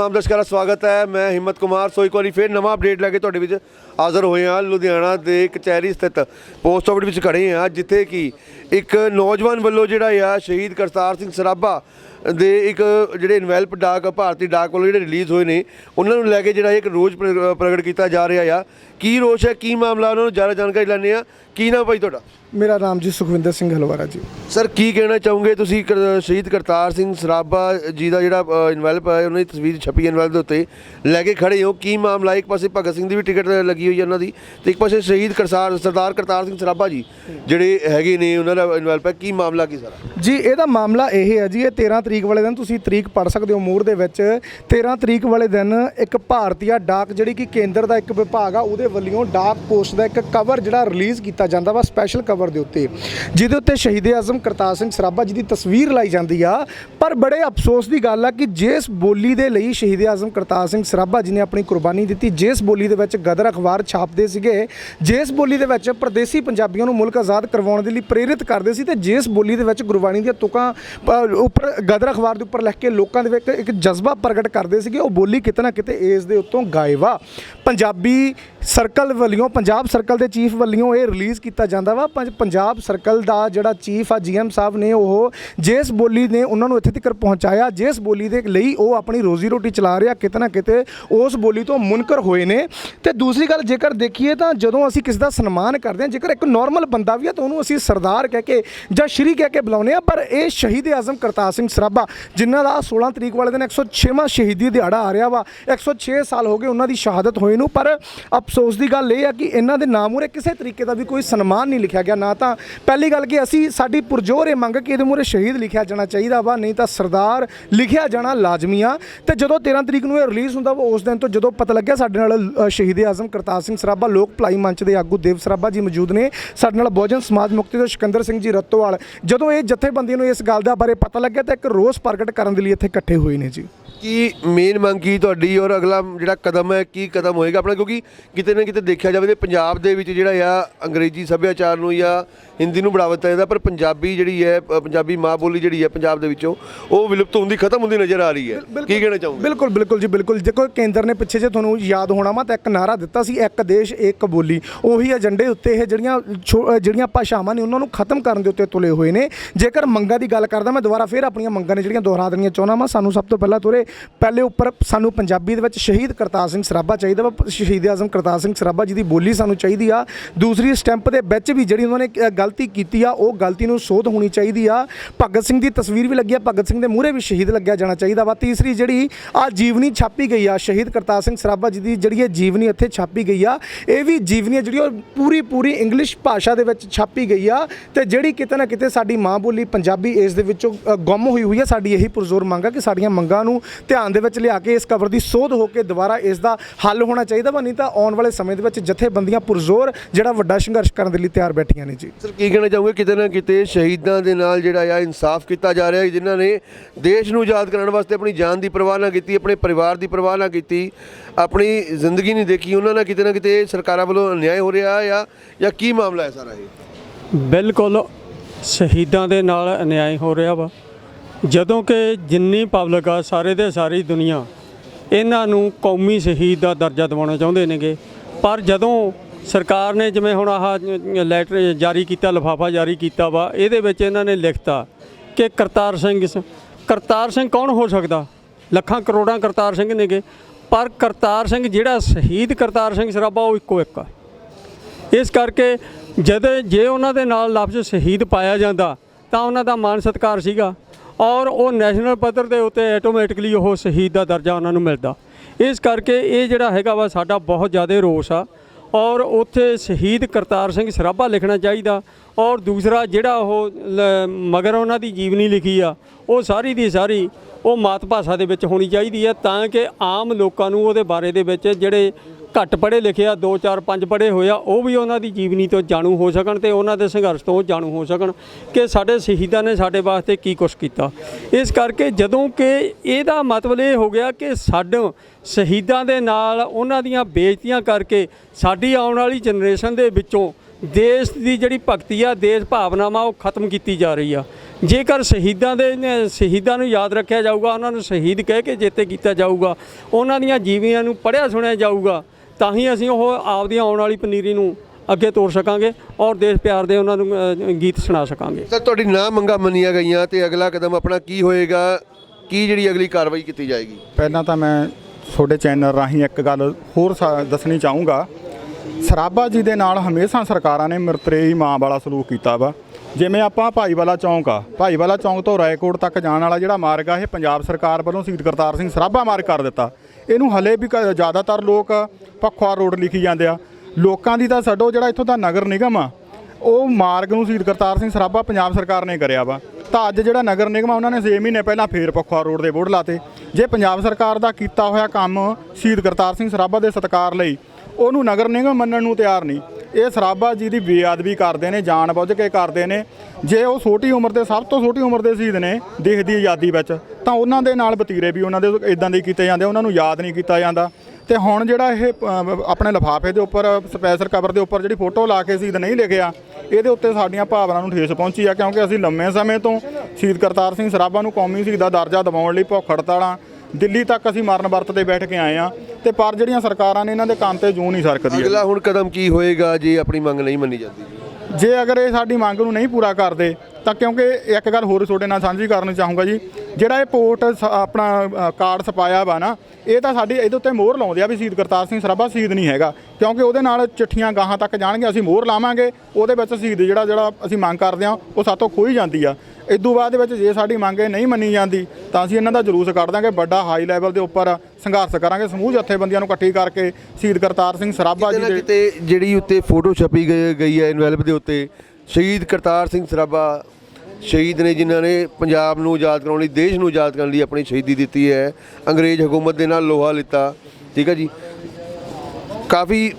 तमाम ਦਰਸ਼ਕਾਂ ਦਾ ਸਵਾਗਤ ਹੈ ਮੈਂ ਹਿੰਮਤ ਕੁਮਾਰ ਸੋ ਇੱਕ ਵਾਰੀ ਫੇਰ ਨਵਾਂ ਅਪਡੇਟ ਲੈ ਕੇ ਤੁਹਾਡੇ ਵਿੱਚ ਹਾਜ਼ਰ ਹੋਏ ਹਾਂ ਲੁਧਿਆਣਾ ਦੇ ਕਚਹਿਰੀ ਸਥਿਤ ਪੋਸਟ ਆਫਿਸ ਵਿੱਚ ਖੜੇ ਹਾਂ ਜਿੱਥੇ ਕਿ ਇੱਕ ਨੌਜਵਾਨ ਵੱਲੋਂ ਜਿਹੜਾ ਆ ਸ਼ਹੀਦ ਕਰਤਾਰ ਸਿੰਘ ਸਰਾਭਾ ਦੇ ਇੱਕ ਜਿਹੜੇ ਇਨਵੈਲਪ ਡਾਕ ਭਾਰਤੀ ਡਾਕ ਵੱਲੋਂ ਜਿਹੜੇ ਰਿਲੀਜ਼ ਹੋਏ ਨੇ ਉਹਨਾਂ ਨੂੰ ਲੈ ਕੇ ਜਿਹੜਾ ਇੱਕ ਰੋਜ਼ ਪ੍ਰ- ਪ੍ਰਗਟ ਕੀਤਾ ਜਾ ਰਿਹਾ ਆ ਕੀ ਰੋਸ਼ ਹੈ ਕੀ ਮਾਮਲਾ ਉਹਨਾਂ ਨੂੰ ਜ਼ਿਆਦਾ ਜਾਣਕਾਰੀ ਲੈਣੇ ਆ ਕੀ ਨਾਮ ਭਾਈ ਤੁਹਾਡਾ? ਮੇਰਾ ਨਾਮ ਜੀ ਸੁਖਵਿੰਦਰ ਸਿੰਘ ਹਲਵਾਰਾ ਜੀ। ਸਰ ਕੀ ਕਹਿਣਾ ਚਾਹੋਗੇ ਤੁਸੀਂ ਕਰ- ਸ਼ਹੀਦ ਕਰਤਾਰ ਸਿੰਘ ਸਰਾਭਾ ਜੀ ਦਾ ਜਿਹੜਾ ਇਨਵੈਲਪ ਹੈ ਉਹਨਾਂ ਦੀ ਤਸਵੀਰ ਛਪੀ ਇਨਵੈਲਪ ਦੇ ਉੱਤੇ ਲੈ ਕੇ ਖੜੇ ਹੋ? ਕੀ ਮਾਮਲਾ? ਇੱਕ ਪਾਸੇ ਭਗਤ ਸਿੰਘ ਦੀ ਵੀ ਟਿਕਟ ਲੱਗੀ ਹੋਈ ਹੈ ਉਹਨਾਂ ਦੀ ਤੇ ਇੱਕ ਪਾਸੇ ਸ਼ਹੀਦ ਕਰਤਾਰ ਸਰਦਾਰ ਕਰਤਾਰ ਸਿੰਘ ਸਰਾਭਾ ਜੀ ਜਿਹੜੇ ਹੈਗੇ ਨੇ ਉਹਨਾਂ ਦਾ ਇਨਵੈਲਪ ਹੈ। ਕੀ ਮਾਮਲਾ ਕੀ ਸਾਰਾ? ਜੀ ਇਹਦਾ ਮਾਮਲਾ ਇਹ ਹੈ ਜੀ ਇਹ 13 ਤਰੀਕ ਵਾਲੇ ਦਿਨ ਤੁਸੀਂ ਤਰੀਕ ਪੜ ਸਕਦੇ ਹੋ ਮੂਰ ਦੇ ਵਿੱਚ। 13 ਤਰੀਕ ਵਾਲੇ ਦਿਨ ਇੱਕ ਭਾਰਤੀਆ ਡਾਕ ਜਿਹੜੀ ਕਿ ਕੇਂਦਰ ਦਾ ਇੱਕ ਵਿਭਾਗ ਆ ਉਹਦੇ ਵੱਲੋਂ ਡਾਕ ਪੋਸਟ ਦਾ ਇੱਕ ਕਵਰ ਜਿਹੜਾ ਰਿਲੀਜ਼ ਕੀਤਾ ਕੀਤਾ ਜਾਂਦਾ ਵਾ ਸਪੈਸ਼ਲ ਕਵਰ ਦੇ ਉੱਤੇ। ਜਿਹਦੇ ਉੱਤੇ ਸ਼ਹੀਦ ਆਜ਼ਮ ਕਰਤਾਰ ਸਿੰਘ ਸਰਾਭਾ ਜੀ ਦੀ ਤਸਵੀਰ ਲਾਈ ਜਾਂਦੀ ਆ। ਪਰ ਬੜੇ ਅਫਸੋਸ ਦੀ ਗੱਲ ਆ ਕਿ ਜਿਸ ਬੋਲੀ ਦੇ ਲਈ ਸ਼ਹੀਦ ਆਜ਼ਮ ਕਰਤਾਰ ਸਿੰਘ ਸਰਾਭਾ ਜੀ ਨੇ ਆਪਣੀ ਕੁਰਬਾਨੀ ਦਿੱਤੀ, ਜਿਸ ਬੋਲੀ ਦੇ ਵਿੱਚ ਗਦਰ ਅਖਬਾਰ ਛਾਪਦੇ ਸੀਗੇ, ਜਿਸ ਬੋਲੀ ਦੇ ਵਿੱਚ ਪਰਦੇਸੀ ਪੰਜਾਬੀਆਂ ਨੂੰ ਮੁਲਕ ਆਜ਼ਾਦ ਕਰਵਾਉਣ ਦੇ ਲਈ ਪ੍ਰੇਰਿਤ ਕਰਦੇ ਸੀ ਤੇ ਜਿਸ ਬੋਲੀ ਦੇ ਵਿੱਚ ਗੁਰਬਾਣੀ ਦੀਆਂ ਤੁਕਾਂ ਉੱਪਰ ਗਦਰ ਅਖਬਾਰ ਦੇ ਉੱਪਰ ਲਿਖ ਕੇ ਲੋਕਾਂ ਦੇ ਵਿੱਚ ਇੱਕ ਜਜ਼ਬਾ ਪ੍ਰਗਟ ਕਰਦੇ ਸੀਗੇ, ਉਹ ਬੋਲੀ ਕਿਤੇ ਨਾ ਕਿਤੇ ਇਸ ਦੇ ਉੱਤੋਂ ਗਾਇਬ ਆ। ਪੰਜਾਬੀ ਸਰਕਲ ਵੱਲੋਂ, ਪੰਜਾਬ ਸਰਕਲ ਦੇ ਚੀਫ ਵੱਲੋਂ ਇਹ ਰਿਲੀਜ਼ ਕੀਤਾ ਜਾਂਦਾ ਵਾ। ਪੰਜਾਬ ਸਰਕਲ ਦਾ ਜਿਹੜਾ ਚੀਫ ਆ ਜੀਐਮ ਸਾਹਿਬ ਨੇ ਉਹ ਜਿਸ ਬੋਲੀ ਨੇ ਉਹਨਾਂ ਨੂੰ ਇੱਥੇ ਤੱਕ ਪਹੁੰਚਾਇਆ। ਜਿਸ ਬੋਲੀ ਦੇ ਲਈ ਉਹ ਆਪਣੀ ਰੋਜ਼ੀ ਰੋਟੀ ਚਲਾ ਰਿਹਾ, ਕਿਤੇ ਨਾ ਕਿਤੇ ਉਸ ਬੋਲੀ ਤੋਂ ਮੁਨਕਰ ਹੋਏ ਨੇ। ਤੇ ਦੂਸਰੀ ਗੱਲ, ਜੇਕਰ ਦੇਖੀਏ ਤਾਂ ਜਦੋਂ ਅਸੀਂ ਕਿਸੇ ਦਾ ਸਨਮਾਨ ਕਰਦੇ ਹਾਂ, ਜੇਕਰ ਇੱਕ ਨਾਰਮਲ ਬੰਦਾ ਵੀ ਆ, ਤਾਂ ਉਹਨੂੰ ਅਸੀਂ ਸਰਦਾਰ ਕਹਿ ਕੇ ਜਾਂ ਸ਼੍ਰੀ ਕਹਿ ਕੇ ਬੁਲਾਉਂਦੇ ਆ ਪਰ ਇਹ ਸ਼ਹੀਦ ਆਜ਼ਮ ਕਰਤਾਰ ਸਿੰਘ ਸਰਾਭਾ, ਜਿਨ੍ਹਾਂ ਦਾ 16 ਤਰੀਕ ਵਾਲੇ ਦਿਨ 106ਵਾਂ ਸ਼ਹੀਦੀ ਦਿਹਾੜਾ ਆ ਰਿਹਾ ਵਾ। 106 ਸਾਲ ਹੋ ਗਏ ਉਹਨਾਂ ਦੀ ਸ਼ਹਾਦਤ ਹੋਏ ਨੂੰ, ਪਰ ਅਫਸੋਸ ਦੀ ਗੱਲ ਇਹ ਆ ਕਿ ਇਹਨਾਂ ਦੇ ਨਾਮ ਉਰੇ ਕਿਸੇ ਤਰੀਕੇ ਦਾ ਵੀ ਕੋਈ ਸਨਮਾਨ ਨਹੀਂ ਲਿਖਿਆ ਗਿਆ, ਨਾ ਤਾਂ ਪਹਿਲੀ ਗੱਲ ਕਿ ਅਸੀਂ ਸਾਡੀ ਪੁਰਜੋਰ ਇਹ ਮੰਗ ਕਿ ਇਹਦੇ ਮੂਰੇ ਸ਼ਹੀਦ ਲਿਖਿਆ ਜਾਣਾ ਚਾਹੀਦਾ ਵਾ, ਨਹੀਂ ਤਾਂ ਸਰਦਾਰ ਲਿਖਿਆ ਜਾਣਾ ਲਾਜ਼ਮੀ ਆ। ਤੇ ਜਦੋਂ 13 ਤਰੀਕ ਨੂੰ ਇਹ ਰਿਲੀਜ਼ ਹੁੰਦਾ ਵਾ, ਉਸ ਦਿਨ ਤੋਂ ਜਦੋਂ ਪਤਾ ਲੱਗਿਆ ਸਾਡੇ ਨਾਲ ਸ਼ਹੀਦ ਆਜ਼ਮ ਕਰਤਾਰ ਸਿੰਘ ਸਰਾਭਾ, ਲੋਕ ਭਲਾਈ ਮੰਚ ਦੇ ਆਗੂ ਦੇਵ ਸਰਾਭਾ ਜੀ ਮੌਜੂਦ ਨੇ, ਸਾਡੇ ਨਾਲ ਬਹੁਜਨ ਸਮਾਜ ਮੁਕਤੀ ਤੋਂ ਸਿਕੰਦਰ ਸਿੰਘ ਜੀ ਰੱਤੋਵਾਲ। ਜਦੋਂ ਇਹ ਜਥੇਬੰਦੀਆਂ ਨੂੰ ਇਸ ਗੱਲ ਦਾ ਬਾਰੇ ਪਤਾ ਲੱਗਿਆ ਤਾਂ ਇੱਕ ਰੋਸ ਪ੍ਰਗਟ ਕਰਨ ਦੇ ਲਈ ਇੱਥੇ ਇਕੱਠੇ ਹੋਏ ਨੇ ਜੀ। ਕੀ ਮੇਨ ਮੰਗ ਕੀ ਤੁਹਾਡੀ ਔਰ ਅਗਲਾ ਜਿਹੜਾ ਕਦਮ ਹੈ ਕੀ ਕਦਮ ਹੋਏਗਾ ਆਪਣਾ? ਕਿਉਂਕਿ ਕਿਤੇ ਨਾ ਕਿਤੇ ਦੇਖਿਆ ਜਾਵੇ ਤੇ ਪੰਜਾਬ ਦੇ ਵਿੱਚ ਜਿਹੜਾ ਆ ਅੰਗਰੇਜ਼ੀ ਸੱਭਿਆਚਾਰ ਨੂੰ ਜਾਂ ਹਿੰਦੀ ਨੂੰ ਬੜਾਵਾ ਦਿੱਤਾ ਜਾਂਦਾ ਪਰ ਪੰਜਾਬੀ ਜਿਹੜੀ ਹੈ ਪੰਜਾਬੀ ਮਾਂ ਬੋਲੀ ਜਿਹੜੀ ਹੈ ਪੰਜਾਬ ਦੇ ਵਿੱਚੋਂ ਉਹ ਵਿਲੁਪਤ ਹੁੰਦੀ ਖਤਮ ਹੁੰਦੀ ਨਜ਼ਰ ਆ ਰਹੀ ਹੈ। ਕੀ ਕਹਿਣਾ ਚਾਹੋਗੇ? ਬਿਲਕੁਲ ਬਿਲਕੁਲ ਜੀ ਬਿਲਕੁਲ। ਦੇਖੋ ਕੇਂਦਰ ਨੇ ਪਿੱਛੇ ਜੇ ਤੁਹਾਨੂੰ ਯਾਦ ਹੋਣਾ ਵਾ ਤਾਂ ਇੱਕ ਨਾਰਾ ਦਿੱਤਾ ਸੀ ਇੱਕ ਦੇਸ਼ ਇੱਕ ਬੋਲੀ। ਉਹੀ ਏਜੰਡੇ ਉੱਤੇ ਇਹ ਜਿਹੜੀਆਂ ਜਿਹੜੀਆਂ ਭਾਸ਼ਾਵਾਂ ਨੇ ਉਹਨਾਂ ਨੂੰ ਖਤਮ ਕਰਨ ਦੇ ਉੱਤੇ ਤੁਲੇ ਹੋਏ ਨੇ। ਜੇਕਰ ਮੰਗਾਂ ਦੀ ਗੱਲ ਕਰਦਾ ਮੈਂ ਦੁਬਾਰਾ ਫੇਰ ਆਪਣੀਆਂ ਮੰਗਾਂ ਨੇ ਜਿਹੜੀਆਂ ਦੁਹਰਾ ਦੇਣੀਆਂ ਚਾਹੁੰਦਾ ਮੈਂ ਸਾਨੂੰ ਸਭ ਤੋਂ ਪਹਿਲਾਂ ਤੋਰੇ ਪਹਿਲੇ ਉੱਪਰ ਸਾਨੂੰ ਪੰਜਾਬੀ ਦੇ ਵਿੱਚ ਸ਼ਹੀਦ ਕਰਤਾਰ ਸਿੰਘ ਸਰਾਭਾ ਚਾਹੀਦਾ ਵਾ, ਸ਼ਹੀਦ ਆਜ਼ਮ ਕਰਤਾਰ ਸਿੰਘ ਸਰਾਭਾ ਜੀ ਦੀ ਬੋਲੀ ਸਾਨੂੰ ਚਾਹੀਦੀ ਆ। ਦੂਸਰੀ ਸਟੈਂਪ ਦੇ ਵਿੱਚ ਵੀ ਜਿਹੜੀ ਉਹਨਾਂ ਨੇ ਗਲਤੀ ਕੀਤੀ ਆ, ਉਹ ਗਲਤੀ ਨੂੰ ਸੋਧ ਹੋਣੀ ਚਾਹੀਦੀ ਆ। ਭਗਤ ਸਿੰਘ ਦੀ ਤਸਵੀਰ ਵੀ ਲੱਗੀ ਆ, ਭਗਤ ਸਿੰਘ ਦੇ ਮੂਹਰੇ ਵੀ ਸ਼ਹੀਦ ਲੱਗਿਆ ਜਾਣਾ ਚਾਹੀਦਾ ਵਾ। ਤੀਸਰੀ ਜਿਹੜੀ ਆ ਜੀਵਨੀ ਛਾਪੀ ਗਈ ਆ, ਸ਼ਹੀਦ ਕਰਤਾਰ ਸਿੰਘ ਸਰਾਭਾ ਜੀ ਦੀ ਜਿਹੜੀ ਇਹ ਜੀਵਨੀ ਇੱਥੇ ਛਾਪੀ ਗਈ ਆ, ਇਹ ਵੀ ਜੀਵਨੀ ਆ ਜਿਹੜੀ ਉਹ ਪੂਰੀ ਪੂਰੀ ਇੰਗਲਿਸ਼ ਭਾਸ਼ਾ ਦੇ ਵਿੱਚ ਛਾਪੀ ਗਈ ਆ ਤੇ ਜਿਹੜੀ ਕਿਤੇ ਨਾ ਕਿਤੇ ਸਾਡੀ ਮਾਂ ਬੋਲੀ ਪੰਜਾਬੀ ਇਸ ਦੇ ਵਿੱਚੋਂ ਗੁੰਮ ਹੋਈ ਹੋਈ ਆ। ਸਾਡੀ ਇਹੀ ਪੁਰਜ਼ੋਰ ਮੰਗ ਆ ਕਿ ਸਾਡੀਆਂ ਮੰਗਾਂ ਨੂੰ ਧਿਆਨ ਦੇ ਵਿੱਚ ਲਿਆ ਕੇ ਇਸ ਕਵਰ ਦੀ ਸੋਧ ਹੋ ਕੇ ਦੁਬਾਰਾ ਇਸ ਦਾ ਹੱਲ ਹੋਣਾ ਚਾਹੀਦਾ ਵਾ ਨਹੀਂ ਤਾਂ ਆਉਣ ਵਾਲੇ ਸਮੇਂ ਦੇ ਵਿੱਚ ਜਥੇਬੰਦੀਆਂ ਪੁਰਜ਼ੋਰ ਜਿਹੜਾ ਵੱਡਾ ਸੰਘਰਸ਼ ਕਰਨ ਦੇ ਲਈ ਤਿਆਰ ਬੈਠੀਆਂ ਨੇ ਜੀ। ਸਰ ਕੀ ਕਹਿਣਾ ਚਾਹੋਗੇ? ਕਿਤੇ ਨਾ ਕਿਤੇ ਸ਼ਹੀਦਾਂ ਦੇ ਨਾਲ ਜਿਹੜਾ ਆ ਇਨਸਾਫ ਕੀਤਾ ਜਾ ਰਿਹਾ ਹੈ ਜਿਨ੍ਹਾਂ ਨੇ ਦੇਸ਼ ਨੂੰ ਆਜ਼ਾਦ ਕਰਾਉਣ ਵਾਸਤੇ ਆਪਣੀ ਜਾਨ ਦੀ ਪਰਵਾਹ ਨਾ ਕੀਤੀ ਆਪਣੇ ਪਰਿਵਾਰ ਦੀ ਪਰਵਾਹ ਨਾ ਕੀਤੀ ਆਪਣੀ ਜ਼ਿੰਦਗੀ ਨਹੀਂ ਦੇਖੀ ਉਹਨਾਂ ਨਾਲ ਕਿਤੇ ਨਾ ਕਿਤੇ ਸਰਕਾਰਾਂ ਵੱਲੋਂ ਅਨਿਆਏ ਹੋ ਰਿਹਾ ਆ ਜਾਂ ਕੀ ਮਾਮਲਾ ਹੈ ਸਾਰਾ ਇਹ? ਬਿਲਕੁਲ ਸ਼ਹੀਦਾਂ ਦੇ ਨਾਲ ਅਨਿਆਏ ਹੋ ਰਿਹਾ ਵਾ। ਜਦੋਂ ਕਿ ਜਿੰਨੀ ਪਬਲਿਕ ਆ, ਸਾਰੇ ਦੇ ਸਾਰੀ ਦੁਨੀਆ ਇਹਨਾਂ ਨੂੰ ਕੌਮੀ ਸ਼ਹੀਦ ਦਾ ਦਰਜਾ ਦਿਵਾਉਣਾ ਚਾਹੁੰਦੇ ਨੇਗੇ। ਪਰ ਜਦੋਂ ਸਰਕਾਰ ਨੇ ਜਿਵੇਂ ਹੁਣ ਆਹ ਲੈਟਰ ਜਾਰੀ ਕੀਤਾ, ਲਿਫਾਫਾ ਜਾਰੀ ਕੀਤਾ ਵਾ, ਇਹਦੇ ਵਿੱਚ ਇਹਨਾਂ ਨੇ ਲਿਖਤਾ ਕਿ ਕਰਤਾਰ ਸਿੰਘ ਸ- ਕਰਤਾਰ ਸਿੰਘ ਕੌਣ ਹੋ ਸਕਦਾ? ਲੱਖਾਂ ਕਰੋੜਾਂ ਕਰਤਾਰ ਸਿੰਘ ਨੇਗੇ। ਪਰ ਕਰਤਾਰ ਸਿੰਘ ਜਿਹੜਾ ਸ਼ਹੀਦ ਕਰਤਾਰ ਸਿੰਘ ਸਰਾਭਾ, ਉਹ ਇੱਕੋ ਇੱਕ ਆ। ਇਸ ਕਰਕੇ ਜਦ ਜੇ ਉਹਨਾਂ ਦੇ ਨਾਲ ਲਫ਼ਜ਼ ਸ਼ਹੀਦ ਪਾਇਆ ਜਾਂਦਾ, ਤਾਂ ਉਹਨਾਂ ਦਾ ਮਾਨ ਸਤਿਕਾਰ ਸੀਗਾ। ਔਰ ਉਹ ਨੈਸ਼ਨਲ ਪੱਧਰ ਦੇ ਉੱਤੇ ਆਟੋਮੈਟਿਕਲੀ ਉਹ ਸ਼ਹੀਦ ਦਾ ਦਰਜਾ ਉਹਨਾਂ ਨੂੰ ਮਿਲਦਾ। ਇਸ ਕਰਕੇ ਇਹ ਜਿਹੜਾ ਹੈਗਾ ਵਾ ਸਾਡਾ ਬਹੁਤ ਜ਼ਿਆਦਾ ਰੋਸ ਆ। ਔਰ ਉੱਥੇ ਸ਼ਹੀਦ ਕਰਤਾਰ ਸਿੰਘ ਸਰਾਭਾ ਲਿਖਣਾ ਚਾਹੀਦਾ। ਔਰ ਦੂਸਰਾ ਜਿਹੜਾ ਉਹ ਮਗਰ ਉਹਨਾਂ ਦੀ ਜੀਵਨੀ ਲਿਖੀ ਆ, ਉਹ ਸਾਰੀ ਦੀ ਸਾਰੀ ਉਹ ਮਾਤ ਭਾਸ਼ਾ ਦੇ ਵਿੱਚ ਹੋਣੀ ਚਾਹੀਦੀ ਹੈ ਤਾਂ ਕਿ ਆਮ ਲੋਕਾਂ ਨੂੰ ਉਹਦੇ ਬਾਰੇ ਦੇ ਵਿੱਚ ਜਿਹੜੇ ਘੱਟ ਪੜ੍ਹੇ ਲਿਖੇ ਆ 2 4 5 ਪੜ੍ਹੇ ਹੋਏ ਆ, ਉਹ ਵੀ ਉਹਨਾਂ ਦੀ ਜੀਵਨੀ ਤੋਂ ਜਾਣੂ ਹੋ ਸਕਣ ਤੇ ਉਹਨਾਂ ਦੇ ਸੰਘਰਸ਼ ਤੋਂ ਜਾਣੂ ਹੋ ਸਕਣ ਕਿ ਸਾਡੇ ਸ਼ਹੀਦਾਂ ਨੇ ਸਾਡੇ ਵਾਸਤੇ ਕੀ ਕੁਛ ਕੀਤਾ। ਇਸ ਕਰਕੇ ਜਦੋਂ ਕਿ ਇਹਦਾ ਮਤਲਬ ਇਹ ਹੋ ਗਿਆ ਕਿ ਸਾਡੇ ਸ਼ਹੀਦਾਂ ਦੇ ਨਾਲ ਉਹਨਾਂ ਦੀਆਂ ਬੇਇੱਜ਼ਤੀਆਂ ਕਰਕੇ ਸਾਡੀ ਆਉਣ ਵਾਲੀ ਜਨਰੇਸ਼ਨ ਦੇ ਵਿੱਚੋਂ ਦੇਸ਼ ਦੀ ਜਿਹੜੀ ਭਗਤੀ ਆ, ਦੇਸ਼ ਭਾਵਨਾਵਾਂ ਉਹ ਖਤਮ ਕੀਤੀ ਜਾ ਰਹੀ ਆ। ਜੇਕਰ ਸ਼ਹੀਦਾਂ ਦੇ ਸ਼ਹੀਦਾਂ ਨੂੰ ਯਾਦ ਰੱਖਿਆ ਜਾਊਗਾ, ਉਹਨਾਂ ਨੂੰ ਸ਼ਹੀਦ ਕਹਿ ਕੇ ਜੇਤੇ ਕੀਤਾ ਜਾਊਗਾ, ਉਹਨਾਂ ਦੀਆਂ ਜੀਵਨੀਆਂ ਨੂੰ ਪੜ੍ਹਿਆ ਸੁਣਿਆ ਜਾਊਗਾ ਤਾਂ ਹੀ ਅਸੀਂ ਉਹ ਆਪਦੀ ਆਉਣ ਵਾਲੀ ਪਨੀਰੀ ਨੂੰ ਅੱਗੇ ਤੋਰ ਸਕਾਂਗੇ ਔਰ ਦੇਸ਼ ਪਿਆਰ ਦੇ ਉਹਨਾਂ ਨੂੰ ਗੀਤ ਸੁਣਾ ਸਕਾਂਗੇ। ਸਰ ਤੁਹਾਡੀ ਨਾ ਮੰਗਾ ਮੰਨੀਆਂ ਗਈਆਂ ਤੇ ਅਗਲਾ ਕਦਮ ਆਪਣਾ ਕੀ ਹੋਏਗਾ? ਕੀ ਜਿਹੜੀ ਅਗਲੀ ਕਾਰਵਾਈ ਕੀਤੀ ਜਾਏਗੀ? ਪਹਿਲਾਂ ਤਾਂ ਮੈਂ ਤੁਹਾਡੇ ਚੈਨਲ ਰਾਹੀਂ ਇੱਕ ਗੱਲ ਹੋਰ ਸਾ- ਦੱਸਣੀ ਚਾਹੂੰਗਾ। ਸਰਾਭਾ ਜੀ ਦੇ ਨਾਲ ਹਮੇਸ਼ਾ ਸਰਕਾਰਾਂ ਨੇ ਮਰਤਰੇਈ ਮਾਂ ਵਾਲਾ ਸਲੂਕ ਕੀਤਾ ਵਾ। ਜਿਵੇਂ ਆਪਾਂ ਭਾਈਵਾਲਾ ਚੌਂਕ ਆ ਭਾਈਵਾਲਾ ਚੌਂਕ ਤੋਂ ਰਾਏਕੋਟ ਤੱਕ ਜਾਣ ਵਾਲਾ ਜਿਹੜਾ ਮਾਰਗ ਆ ਇਹ ਪੰਜਾਬ ਸਰਕਾਰ ਵੱਲੋਂ ਸ਼ਹੀਦ ਕਰਤਾਰ ਸਿੰਘ ਸਰਾਭਾ ਮਾਰਗ ਕਰ ਦਿੱਤਾ। ਇਹਨੂੰ ਹਲੇ ਵੀ ਕ- ਜ਼ਿਆਦਾਤਰ ਲੋਕ ਪਖਵਾ ਰੋਡ ਲਿਖੀ ਜਾਂਦੇ ਆ। ਲੋਕਾਂ ਦੀ ਤਾਂ ਛੱਡੋ ਜਿਹੜਾ ਇੱਥੋਂ ਦਾ ਨਗਰ ਨਿਗਮ ਆ, ਉਹ ਮਾਰਗ ਨੂੰ ਸ਼ਹੀਦ ਕਰਤਾਰ ਸਿੰਘ ਸਰਾਭਾ ਪੰਜਾਬ ਸਰਕਾਰ ਨੇ ਕਰਿਆ ਵਾ। ਤਾਂ ਅੱਜ ਜਿਹੜਾ ਨਗਰ ਨਿਗਮ ਆ, ਉਹਨਾਂ ਨੇ 6 ਮਹੀਨੇ ਪਹਿਲਾਂ ਫੇਰ ਪਖਵਾ ਰੋਡ ਦੇ ਬੋਰਡ ਲਾਤੇ। ਜੇ ਪੰਜਾਬ ਸਰਕਾਰ ਦਾ ਕੀਤਾ ਹੋਇਆ ਕੰਮ ਸ਼ਹੀਦ ਕਰਤਾਰ ਸਿੰਘ ਸਰਾਭਾ ਦੇ ਸਤਿਕਾਰ ਲਈ, ਉਹਨੂੰ ਨਗਰ ਨਿਗਮ ਮੰਨਣ ਨੂੰ ਤਿਆਰ ਨਹੀਂ। ਇਹ ਸਰਾਭਾ ਜੀ ਦੀ ਬੇਅਦਬੀ ਕਰਦੇ ਨੇ ਜਾਣ ਬੁੱਝ ਕੇ ਕਰਦੇ ਨੇ। ਜੇ ਉਹ ਛੋਟੀ ਉਮਰ ਦੇ, ਸਭ ਤੋਂ ਛੋਟੀ ਉਮਰ ਦੇ ਸ਼ਹੀਦ ਨੇ ਦੇਸ਼ ਦੀ ਆਜ਼ਾਦੀ ਵਿੱਚ, ਤਾਂ ਉਹਨਾਂ ਦੇ ਨਾਲ ਵਤੀਰੇ ਵੀ ਉਹਨਾਂ ਦੇ ਇਦਾਂ ਦੇ ਕੀਤੇ ਜਾਂਦੇ, ਉਹਨਾਂ ਨੂੰ ਯਾਦ ਨਹੀਂ ਕੀਤਾ ਜਾਂਦਾ। ਤੇ ਹੁਣ ਜਿਹੜਾ ਇਹ ਆਪਣੇ ਲਿਫਾਫੇ ਦੇ ਉੱਪਰ ਸਪੈਸ਼ਲ ਕਵਰ ਦੇ ਉੱਪਰ ਜਿਹੜੀ ਫੋਟੋ ਲਾ ਕੇ ਸ਼ਹੀਦ ਨਹੀਂ ਲਿਖਿਆ, ਇਹਦੇ ਉੱਤੇ ਸਾਡੀਆਂ ਭਾਵਨਾਵਾਂ ਨੂੰ ਠੇਸ ਪਹੁੰਚੀ ਆ, ਕਿਉਂਕਿ ਅਸੀਂ ਲੰਮੇ ਸਮੇਂ ਤੋਂ ਸ਼ਹੀਦ ਕਰਤਾਰ ਸਿੰਘ ਸਰਾਭਾ ਨੂੰ ਕੌਮੀ ਸ਼ਹੀਦ ਦਾ ਦਰਜਾ ਦਿਵਾਉਣ ਲਈ ਭੁੱਖ ਹੜਤਾਲਾਂ ਦਿੱਲੀ ਤੱਕ ਅਸੀਂ ਮਰਨ ਵਰਤ ਤੇ ਬੈਠ ਕੇ ਆਏ ਆ ਤੇ ਪਰ ਜਿਹੜੀਆਂ ਸਰਕਾਰਾਂ ਨੇ ਇਹਨਾਂ ਦੇ ਕੰਨ ਤੇ ਜੂੰ ਨਹੀਂ ਸਰਕਦੀ। ਅਗਲਾ ਹੁਣ ਕਦਮ ਕੀ ਹੋਏਗਾ ਜੇ ਆਪਣੀ ਮੰਗ ਨਹੀਂ ਮੰਨੀ ਜਾਂਦੀ ਜੇ ਅਗਰ ਇਹ ਸਾਡੀ ਮੰਗ ਨੂੰ ਨਹੀਂ ਪੂਰਾ ਕਰਦੇ ਤਾਂ ਕਿਉਂਕਿ ਇੱਕ ਗੱਲ ਹੋਰ ਤੁਹਾਡੇ ਨਾਲ ਸਾਂਝੀ ਕਰਨੀ ਚਾਹੂੰਗਾ ਜੀ ਜਿਹੜਾ ਇਹ ਪੋਰਟ ਆਪਣਾ ਕਾਰਡ ਛਪਾਇਆ ਵਾ ਨਾ ਇਹ ਤਾਂ ਸਾਡੀ ਇਹਦੇ ਉੱਤੇ ਮੋਹਰ ਲਾਉਂਦੇ ਆ ਵੀ ਸ਼ਹੀਦ ਕਰਤਾਰ ਸਿੰਘ ਸਰਾਭਾ ਸ਼ਹੀਦ ਨਹੀਂ ਹੈਗਾ ਕਿਉਂਕਿ ਉਹਦੇ ਨਾਲ ਚਿੱਠੀਆਂ ਗਾਹਾਂ ਤੱਕ ਜਾਣਗੀਆਂ ਅਸੀਂ ਮੋਹਰ ਲਾਵਾਂਗੇ ਉਹਦੇ ਵਿੱਚ ਸ਼ਹੀਦ ਜਿਹੜਾ ਜਿਹੜਾ ਅਸੀਂ ਮੰਗ ਕਰਦੇ ਆ ਉਹ ਸਾਤੋਂ ਖੋਈ ਜਾਂਦੀ ਆ। ਇਦੋਂ ਬਾਅਦ ਦੇ ਵਿੱਚ ਜੇ ਸਾਡੀ ਮੰਗ ਨਹੀਂ ਮੰਨੀ ਜਾਂਦੀ ਤਾਂ ਅਸੀਂ ਇਹਨਾਂ ਦਾ ਜਲੂਸ ਕੱਢ ਦਾਂਗੇ ਵੱਡਾ ਹਾਈ ਲੈਵਲ ਦੇ ਉੱਪਰ ਸੰਘਰਸ਼ ਕਰਾਂਗੇ ਸਮੂਹ ਜਥੇਬੰਦੀਆਂ ਨੂੰ ਇਕੱਠੀ ਕਰਕੇ ਸ਼ਹੀਦ ਕਰਤਾਰ ਸਿੰਘ ਸਰਾਭਾ ਜੀ ਦੇ ਜਿਹੜੀ ਉੱਤੇ ਫੋਟੋ ਛਪੀ ਗਈ ਗਈ ਹੈ ਇਨਵੈਲਪ ਦੇ ਉੱਤੇ ਸ਼ਹੀਦ ਕਰਤਾਰ ਸਿੰਘ ਸਰਾਭਾ ਸ਼ਹੀਦ ਨੇ ਜਿਨ੍ਹਾਂ ਨੇ ਪੰਜਾਬ ਨੂੰ ਆਜ਼ਾਦ ਕਰਾਉਣ ਲਈ, ਦੇਸ਼ ਨੂੰ ਆਜ਼ਾਦ ਕਰਨ ਲਈ ਆਪਣੀ ਸ਼ਹੀਦੀ ਦਿੱਤੀ ਹੈ। ਅੰਗਰੇਜ਼ ਹਕੂਮਤ ਦੇ ਨਾਲ ਲੋਹਾ ਲਿੱਤਾ, ਠੀਕ ਹੈ ਜੀ? ਕਾਫੀ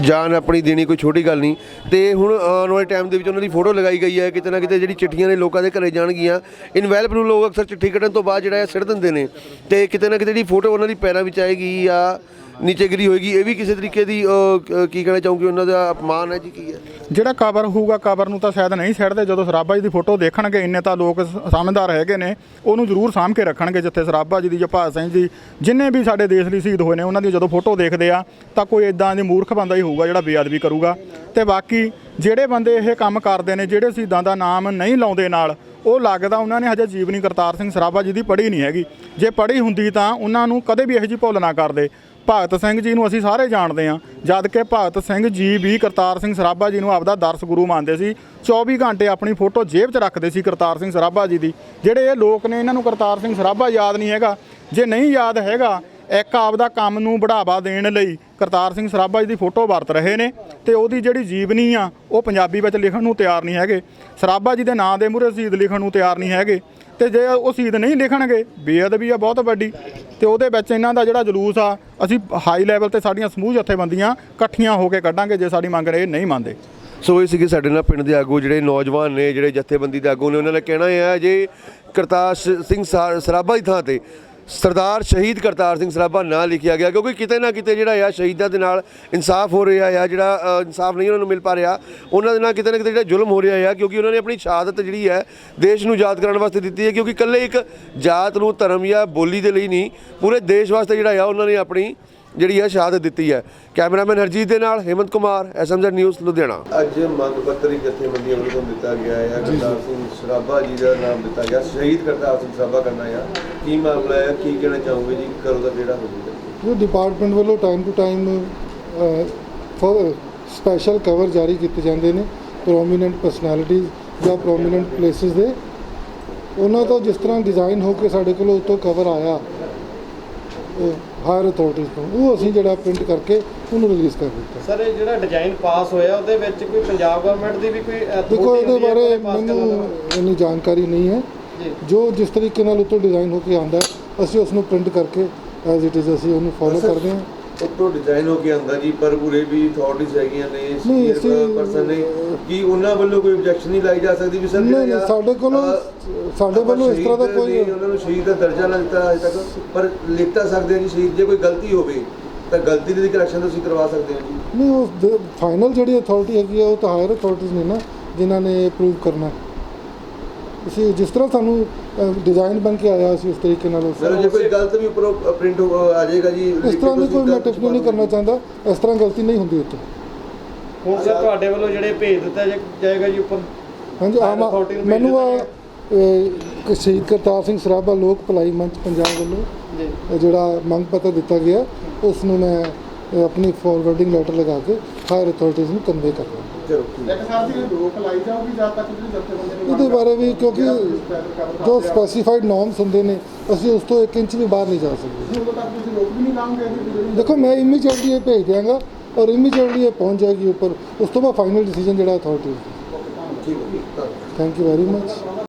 ਜਾਨ ਆਪਣੀ ਦੇਣੀ ਕੋਈ ਛੋਟੀ ਗੱਲ ਨਹੀਂ। ਤੇ ਹੁਣ ਆਉਣ ਵਾਲੇ ਟਾਈਮ ਦੇ ਵਿੱਚ ਉਹਨਾਂ ਦੀ ਫੋਟੋ ਲਗਾਈ ਗਈ ਹੈ, ਕਿਤੇ ਨਾ ਕਿਤੇ ਜਿਹੜੀ ਚਿੱਠੀਆਂ ਨੇ ਲੋਕਾਂ ਦੇ ਘਰੇ ਜਾਣਗੀਆਂ। ਇਨਵੈਲਪ ਨੂੰ ਲੋਕ ਅਕਸਰ ਚਿੱਠੀ ਕੱਢਣ ਤੋਂ ਬਾਅਦ ਜਿਹੜਾ ਹੈ ਸਿੱਟ ਦਿੰਦੇ ਨੇ। ਤੇ ਕਿਤੇ ਨਾ ਕਿਤੇ ਜਿਹੜੀ ਫੋਟੋ ਉਹਨਾਂ ਦੀ ਪੈਰਾਂ ਵਿੱਚ ਆਏਗੀ ਜਾਂ ਨੀਚੇਗਿਰੀ ਹੋਏਗੀ ਇਹ ਵੀ ਕਿਸੇ ਤਰੀਕੇ ਦੀ ਅਹ, ਕੀ ਕਹਿਣਾ ਚਾਹੂੰਗੀ ਉਹਨਾਂ ਦਾ ਅਪਮਾਨ ਹੈ ਜੀ ਕੀ ਹੈ? ਜਿਹੜਾ ਕਵਰ ਹੋਊਗਾ ਕਵਰ ਨੂੰ ਤਾਂ ਸ਼ਾਇਦ ਨਹੀਂ ਛੱਡਦੇ ਜਦੋਂ ਸਰਾਭਾ ਜੀ ਦੀ ਫੋਟੋ ਦੇਖਣਗੇ ਇੰਨੇ ਤਾਂ ਲੋਕ ਸ- ਸਮਝਦਾਰ ਹੈਗੇ ਨੇ ਉਹਨੂੰ ਜ਼ਰੂਰ ਸਾਂਭ ਕੇ ਰੱਖਣਗੇ ਜਿੱਥੇ ਸਰਾਭਾ ਜੀ ਦੀ ਜਪਾਲ ਸਿੰਘ ਜੀ ਜਿੰਨੇ ਵੀ ਸਾਡੇ ਦੇਸ਼ ਲਈ ਸ਼ਹੀਦ ਹੋਏ ਨੇ ਉਹਨਾਂ ਦੀ ਜਦੋਂ ਫੋਟੋ ਦੇਖਦੇ ਆ ਤਾਂ ਕੋਈ ਇਦਾਂ ਦੀ ਮੂਰਖ ਬੰਦਾ ਹੀ ਹੋਊਗਾ ਜਿਹੜਾ ਬੇਅਦਬੀ ਕਰੂਗਾ। ਤੇ ਬਾਕੀ ਜਿਹੜੇ ਬੰਦੇ ਇਹ ਕੰਮ ਕਰਦੇ ਨੇ ਜਿਹੜੇ ਸ਼ਹੀਦਾਂ ਦਾ ਨਾਮ ਨਹੀਂ ਲਾਉਂਦੇ ਨਾਲ ਉਹ ਲੱਗਦਾ ਉਹਨਾਂ ਨੇ ਹਜੇ ਜੀਵਨੀ ਕਰਤਾਰ ਸਿੰਘ ਸਰਾਭਾ ਜੀ ਦੀ ਪੜ੍ਹੀ ਨਹੀਂ ਹੈਗੀ। ਜੇ ਪੜ੍ਹੀ ਹੁੰਦੀ ਤਾਂ ਉਹਨਾਂ ਨੂੰ ਕਦੇ ਵੀ ਇਹੋ ਜਿਹੀ ਭੁੱਲ ਨਾ ਕਰਦੇ। ਭਗਤ ਸਿੰਘ ਜੀ ਨੂੰ ਅਸੀਂ ਸਾਰੇ ਜਾਣਦੇ ਹਾਂ, ਜਦ ਕਿ ਭਗਤ ਸਿੰਘ ਜੀ ਵੀ ਕਰਤਾਰ ਸਿੰਘ ਸਰਾਭਾ ਜੀ ਨੂੰ ਆਪਦਾ ਦਰਸ ਗੁਰੂ ਮੰਨਦੇ ਸੀ। 24 ਘੰਟੇ ਆਪਣੀ ਫੋਟੋ ਜੇਬ 'ਚ ਰੱਖਦੇ ਸੀ ਕਰਤਾਰ ਸਿੰਘ ਸਰਾਭਾ ਜੀ ਦੀ। ਜਿਹੜੇ ਇਹ ਲੋਕ ਨੇ, ਇਹਨਾਂ ਨੂੰ ਕਰਤਾਰ ਸਿੰਘ ਸਰਾਭਾ ਯਾਦ ਨਹੀਂ ਹੈਗਾ। ਜੇ ਨਹੀਂ ਯਾਦ ਹੈਗਾ, ਇੱਕ ਆਪਦਾ ਕੰਮ ਨੂੰ ਬੜਾਵਾ ਦੇਣ ਲਈ ਕਰਤਾਰ ਸਿੰਘ ਸਰਾਭਾ ਜੀ ਦੀ ਫੋਟੋ ਵਰਤ ਰਹੇ ਨੇ ਤੇ ਉਹਦੀ ਜਿਹੜੀ ਜੀਵਨੀ ਆ, ਉਹ ਪੰਜਾਬੀ ਵਿੱਚ ਲਿਖਣ ਨੂੰ ਤਿਆਰ ਨਹੀਂ ਹੈਗੇ। ਸਰਾਭਾ ਜੀ ਦੇ ਨਾਂ ਦੇ ਮੂਹਰੇ ਸ਼ਹੀਦ ਲਿਖਣ ਨੂੰ ਤਿਆਰ ਨਹੀਂ ਹੈਗੇ। ਤੇ ਜੇ ਉਹ ਸ਼ਹੀਦ ਨਹੀਂ ਲਿਖਣਗੇ, ਬੇਅਦਬੀ ਆ ਬਹੁਤ ਵੱਡੀ। ਤੇ ਉਹਦੇ ਵਿੱਚ ਇਹਨਾਂ ਦਾ ਜਿਹੜਾ ਜਲੂਸ ਆ, ਅਸੀਂ ਹਾਈ ਲੈਵਲ ਤੇ ਸਾਡੀਆਂ ਸਮੂਹ ਜਥੇਬੰਦੀਆਂ ਇਕੱਠੀਆਂ ਹੋ ਕੇ ਕੱਢਾਂਗੇ ਜੇ ਸਾਡੀ ਮੰਗ ਇਹ ਨਹੀਂ ਮੰਨਦੇ। ਸੋ ਇਹ ਸੀਗੇ ਸਾਡੇ ਨਾਲ ਪਿੰਡ ਦੇ ਆਗੂ, ਜਿਹੜੇ ਨੌਜਵਾਨ ਨੇ, ਜਿਹੜੇ ਜਥੇਬੰਦੀ ਦੇ ਆਗੂ ਨੇ, ਉਹਨਾਂ ਨੇ ਕਹਿਣਾ ਇਹ ਹੈ ਜੇ ਕਰਤਾਰ ਸਿੰਘ ਸਾ- ਸਰਾਭਾ ਦੀ ਥਾਂ ਤੇ ਸਰਦਾਰ ਸ਼ਹੀਦ ਕਰਤਾਰ ਸਿੰਘ ਸਰਾਭਾ ਨਾਂ ਲਿਖਿਆ ਗਿਆ, ਕਿਉਂਕਿ ਕਿਤੇ ਨਾ ਕਿਤੇ ਜਿਹੜਾ ਆ, ਸ਼ਹੀਦਾਂ ਦੇ ਨਾਲ ਇਨਸਾਫ ਹੋ ਰਿਹਾ ਆ, ਜਿਹੜਾ ਇਨਸਾਫ ਨਹੀਂ ਉਹਨਾਂ ਨੂੰ ਮਿਲ ਪਾ ਰਿਹਾ, ਉਹਨਾਂ ਦੇ ਨਾਲ ਕਿਤੇ ਨਾ ਕਿਤੇ ਜਿਹੜਾ ਜ਼ੁਲਮ ਹੋ ਰਿਹਾ ਆ, ਕਿਉਂਕਿ ਉਹਨਾਂ ਨੇ ਆਪਣੀ ਸ਼ਹਾਦਤ ਜਿਹੜੀ ਹੈ, ਦੇਸ਼ ਨੂੰ ਯਾਦ ਕਰਾਉਣ ਵਾਸਤੇ ਦਿੱਤੀ ਹੈ, ਕਿਉਂਕਿ ਇਕੱਲੇ ਇੱਕ ਜਾਤ ਨੂੰ ਧਰਮ ਜਾਂ ਬੋਲੀ ਦੇ ਲਈ ਨਹੀਂ, ਪੂਰੇ ਦੇਸ਼ ਵਾਸਤੇ ਜਿਹੜਾ ਆ, ਉਹਨਾਂ ਨੇ ਆਪਣੀ ਜਿਹੜੀ ਹੈ ਸ਼ਹਾਦਤ ਦਿੱਤੀ ਹੈ। ਕੈਮਰਾਮੈਨ ਹਰਜੀਤ ਦੇ ਨਾਲ ਹੇਮੰਤ ਕੁਮਾਰ ਐਸਐਮਜ਼ੈਡ ਨਿਊਜ਼ ਲੁਧਿਆਣਾ। ਅੱਜ ਮੰਗ ਪੱਤਰ ਇੱਕ ਜਥੇਬੰਦੀਆਂ ਵੱਲੋਂ ਦਿੱਤਾ ਗਿਆ ਹੈ। ਕਰਤਾਰ ਸਿੰਘ ਸਰਾਭਾ ਜੀ ਦਾ ਨਾਮ ਦਿੱਤਾ ਗਿਆ। ਸ਼ਹੀਦ ਕਰਤਾਰ ਸਿੰਘ ਸਰਾਭਾ ਕਰਨਾ ਹੈ। ਕੀ ਮਾਮਲਾ ਹੈ? ਕੀ ਕਹਿਣਾ ਚਾਹੋਗੇ ਜੀ? ਕਰੋ ਦਾ ਜਿਹੜਾ ਹੋ ਜਾਊਗਾ ਜੋ ਡਿਪਾਰਟਮੈਂਟ ਵੱਲੋਂ time to time special cover ਜਾਰੀ ਕੀਤੇ ਜਾਂਦੇ ਨੇ। ਪ੍ਰੋਮੀਨੈਂਟ ਪਰਸਨੈਲਿਟੀਜ਼ ਜਾਂ ਪ੍ਰੋਮੀਨੈਂਟ ਪਲੇਸਿਸ ਦੇ। ਉਹਨਾਂ ਤੋਂ ਜਿਸ ਤਰ੍ਹਾਂ ਡਿਜ਼ਾਈਨ ਹੋ ਕੇ ਸਾਡੇ ਕੋਲ ਉਤੋਂ ਕਵਰ ਆਇਆ ਹਾਇਰ ਅਥਾਰਟੀਜ਼ ਤੋਂ ਉਹ ਅਸੀਂ ਜਿਹੜਾ ਪ੍ਰਿੰਟ ਕਰਕੇ ਉਹਨੂੰ ਰਿਲੀਜ਼ ਕਰ ਦਿੱਤਾ। ਸਰ ਇਹ ਜਿਹੜਾ ਡਿਜ਼ਾਈਨ ਪਾਸ ਹੋਇਆ ਉਹਦੇ ਵਿੱਚ ਕੋਈ ਪੰਜਾਬ ਗਵਰਨਮੈਂਟ ਦੀ ਵੀ ਕੋਈ ਦੇਖੋ ਇਹਦੇ ਬਾਰੇ ਮੈਨੂੰ? ਇੰਨੀ ਜਾਣਕਾਰੀ ਨਹੀਂ ਹੈ। ਜੀ। ਜੋ ਜਿਸ ਤਰੀਕੇ ਨਾਲ ਉਤੋਂ ਡਿਜ਼ਾਈਨ ਹੋ ਕੇ ਆਉਂਦਾ ਅਸੀਂ ਉਸ ਨੂੰ ਪ੍ਰਿੰਟ ਕਰਕੇ ਐਜ਼ ਇਟ ਇਜ਼ ਅਸੀਂ ਉਹਨੂੰ ਫੋਲੋ ਕਰਦੇ ਹਾਂ। ਉੱਤੋਂ ਡਿਜ਼ਾਈਨ ਹੋ ਕੇ ਆਂਦਾ ਜੀ ਪਰ ਉਰੇ ਵੀ ਅਥਾਰਟੀਜ਼ ਹੈਗੀਆਂ ਨੇ ਨਹੀਂ, ਸੀਨੀਅਰ ਅਸੀਂ- ਪਰਸਨ ਨੇ ਕੀ ਉਹਨਾਂ ਵੱਲੋਂ ਕੋਈ ਆਬਜੈਕਸ਼ਨ ਨਹੀਂ ਲਾਈ ਜਾ ਸਕਦੀ ਵੀ ਸਰ ਨਹੀਂ, ਨਹੀਂ, ਸਾਡੇ ਕੋਲੋਂ- ਸਾਡੇ ਵੱਲੋਂ ਇਸ ਤਰ੍ਹਾਂ ਦਾ ਕੋਈ- ਉਹਨਾਂ ਨੂੰ ਸ਼ਹੀਦ ਦਾ ਦਰਜਾ ਨਾ ਦਿੱਤਾ ਅਜੇ ਤੱਕ ਪਰ ਲਿਖ ਤਾਂ ਸਕਦੇ ਆ ਜੀ ਸ਼ਹੀਦ ਜੇ ਕੋਈ ਗਲਤੀ ਹੋਵੇ ਤਾਂ ਗਲਤੀ ਦੀ ਕਰੈਕਸ਼ਨ ਤੁਸੀਂ ਕਰਵਾ ਸਕਦੇ ਹੋ ਜੀ। ਨਹੀਂ ਉਸ ਫਾਈਨਲ ਜਿਹੜੀ ਅਥਾਰਟੀ ਹੈਗੀ ਆ ਉਹ ਤਾਂ ਹਾਇਰ ਅਥਾਰਟੀਜ਼ ਨੇ ਨਾ ਜਿਨ੍ਹਾਂ ਨੇ ਅਪਰੂਵ ਕਰਨਾ। ਤੁਸੀਂ ਜਿਸ ਤਰ੍ਹਾਂ ਸਾਨੂੰ ਡਿਜ਼ਾਈਨ ਬਣ ਕੇ ਆਇਆ ਸੀ ਉਸ ਤਰੀਕੇ ਨਾਲ ਉਸ ਜੇ ਕੋਈ ਗਲਤ ਵੀ ਉੱਪਰੋਂ ਪ੍ਰਿੰਟ ਆ ਜਾਏਗਾ ਜੀ ਇਸ ਤਰ੍ਹਾਂ ਦੀ ਕੋਈ ਮੈਂ ਟਿੱਪਣੀ ਨਹੀਂ ਕਰਨਾ ਚਾਹੁੰਦਾ ਇਸ ਤਰ੍ਹਾਂ ਗਲਤੀ ਨਹੀਂ ਹੁੰਦੀ ਉੱਥੇ ਹੁਣ ਸਰ ਤੁਹਾਡੇ ਵੱਲੋਂ ਜਿਹੜੇ ਭੇਜ ਦਿੱਤਾ ਜਾ- ਜਾਏਗਾ ਜੀ ਉੱਪਰ। ਹਾਂਜੀ ਆਮ ਮੈਨੂੰ ਆ ਸ਼ਹੀਦ ਕਰਤਾਰ ਸਿੰਘ ਸਰਾਭਾ ਲੋਕ ਭਲਾਈ ਮੰਚ ਪੰਜਾਬ ਵੱਲੋਂ ਇਹ ਜਿਹੜਾ ਮੰਗ ਪੱਤਰ ਦਿੱਤਾ ਗਿਆ ਉਸ ਨੂੰ ਮੈਂ ਆਪਣੀ ਫਾਰਵਰਡਿੰਗ ਲੈਟਰ ਲਗਾ ਕੇ ਹਾਇਰ ਅਥਾਰਟੀਜ਼ ਨੂੰ ਕਨਵੇ ਜਿਹੜੀ ਜਥੇਬੰਦੀ ਇਹਦੇ ਬਾਰੇ ਵੀ ਕਿਉਂਕਿ ਜੋ ਸਪੈਸੀਫਾਈਡ ਨੋਰਮਸ ਹੁੰਦੇ ਨੇ ਅਸੀਂ ਉਸ ਤੋਂ 1 ਇੰਚ ਵੀ ਬਾਹਰ ਨਹੀਂ ਜਾ ਸਕਦੇ। ਦੇਖੋ ਮੈਂ ਇਮੀਡੀਏਟਲੀ ਇਹ ਭੇਜ ਦਿਆਂਗਾ ਔਰ ਇਮੀਡੀਏਟਲੀ ਇਹ ਪਹੁੰਚ ਜਾਏਗੀ ਉੱਪਰ। ਉਸ ਤੋਂ ਬਾਅਦ ਫਾਈਨਲ ਡਿਸੀਜਨ ਜਿਹੜਾ ਅਥਾਰਟੀ ਠੀਕ ਹੈ ਥੈਂਕ ਯੂ ਵੈਰੀ ਮਚ